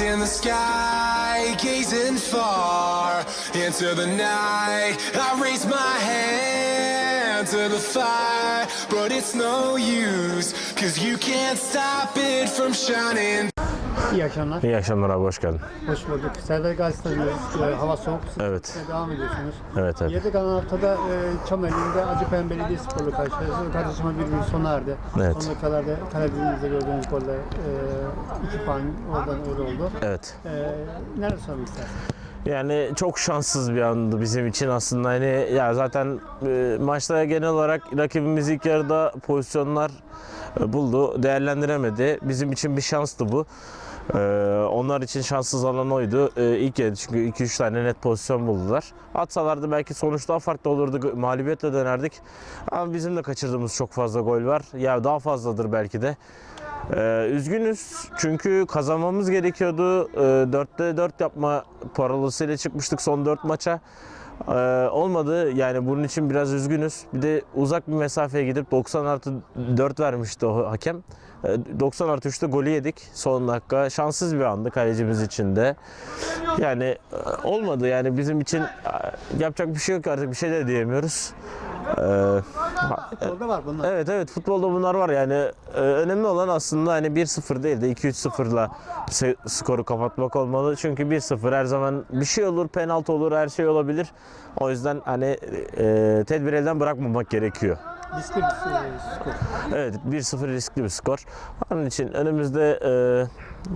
In the sky, gazing far into the night. I raise my hand to the fire, but it's no use, cause you can't stop it from shining. İyi akşamlar. İyi akşamlar abi hoş geldin. Hoş bulduk. Serdar Gazi Stadyumu'nda e, hava soğuk. Siz Evet. de devam ediyorsunuz. Evet evet. 7 kalan haftada e, Çameli'nde Acıpayam Belediyespor'la karşılaştınız. Kardeşime bir bir sona erdi. Evet. Son dakikalarda Karadeniz'de gördüğünüz golle 2 puan oradan öyle oldu. Evet. E, nerede sormak istersin? Yani çok şanssız bir andı bizim için aslında. Hani ya zaten e, maçta genel olarak rakibimiz ilk yarıda pozisyonlar e, buldu, değerlendiremedi. Bizim için bir şanstı bu. E, onlar için şanssız alan oydu. E, ilk yarı çünkü 2-3 tane net pozisyon buldular. Atsalardı belki sonuç daha farklı olurdu. Mağlubiyetle dönerdik. Ama bizim de kaçırdığımız çok fazla gol var. Ya daha fazladır belki de. Ee, üzgünüz çünkü kazanmamız gerekiyordu. Ee, 4'te 4 yapma parolasıyla çıkmıştık son 4 maça. Ee, olmadı yani bunun için biraz üzgünüz. Bir de uzak bir mesafeye gidip 90 artı 4 vermişti o hakem. Ee, 90 artı 3'te golü yedik son dakika. Şanssız bir andı kalecimiz için de. Yani e, olmadı yani bizim için e, yapacak bir şey yok artık bir şey de diyemiyoruz. Ee, Orada var bunlar. Evet evet futbolda bunlar var yani e, önemli olan aslında hani 1-0 değil de 2-3-0'la se- skoru kapatmak olmalı. Çünkü 1-0 her zaman bir şey olur, penaltı olur, her şey olabilir. O yüzden hani e, tedbir elden bırakmamak gerekiyor. Riskli bir e, skor. Evet 1-0 riskli bir skor. Onun için önümüzde e,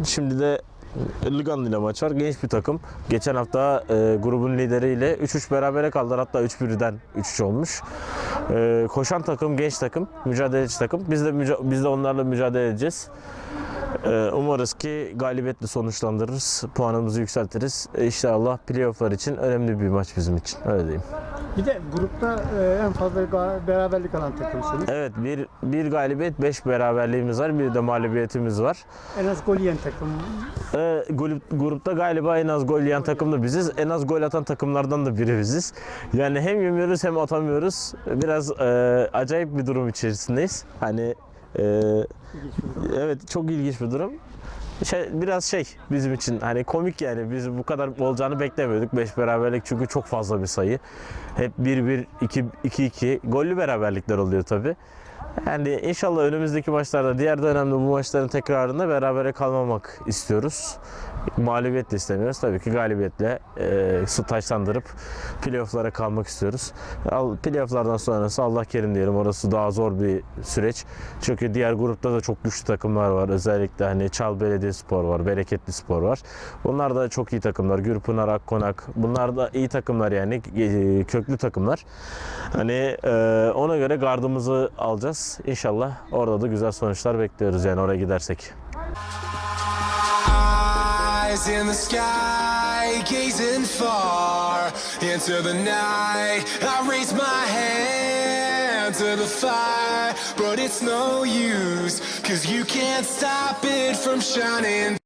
şimdi de Lugano ile maç var. Genç bir takım. Geçen hafta e, grubun lideriyle 3-3 berabere kaldılar. Hatta 3-1'den 3-3 olmuş. E, koşan takım, genç takım, mücadeleci takım. Biz de müca- biz de onlarla mücadele edeceğiz. E, umarız ki galibiyetle sonuçlandırırız. Puanımızı yükseltiriz. E, İnşallah playofflar için önemli bir maç bizim için. Öyle diyeyim. Bir de grupta e, en fazla beraberlik alan takımsınız. Evet bir, bir galibiyet, 5 beraberliğimiz var. Bir de mağlubiyetimiz var. En az gol yiyen takım. Grup, grupta galiba en az gol yiyen takım da biziz. En az gol atan takımlardan da biri biziz. Yani hem yemiyoruz hem atamıyoruz. Biraz e, acayip bir durum içerisindeyiz. Hani e, evet çok ilginç bir durum. Şey, biraz şey bizim için hani komik yani biz bu kadar olacağını beklemiyorduk. 5 beraberlik çünkü çok fazla bir sayı. Hep 1-1, 2-2, gollü beraberlikler oluyor tabi. Yani inşallah önümüzdeki maçlarda diğer dönemde bu maçların tekrarında berabere kalmamak istiyoruz. Mağlubiyet de istemiyoruz. Tabii ki galibiyetle e, taşlandırıp playofflara kalmak istiyoruz. Playofflardan sonrası Allah kerim diyelim. Orası daha zor bir süreç. Çünkü diğer grupta da çok güçlü takımlar var. Özellikle hani Çal Belediyespor var, Bereketli Spor var. Bunlar da çok iyi takımlar. Gürpınar, Akkonak. Bunlar da iyi takımlar yani. e, Köklü takımlar. Hani e, ona göre gardımızı alacağız. İnşallah orada da güzel sonuçlar bekliyoruz yani oraya gidersek. Eyes in the sky, gazing far into the night. I raise my hand to the fire, but it's no use, cause you can't stop it from shining.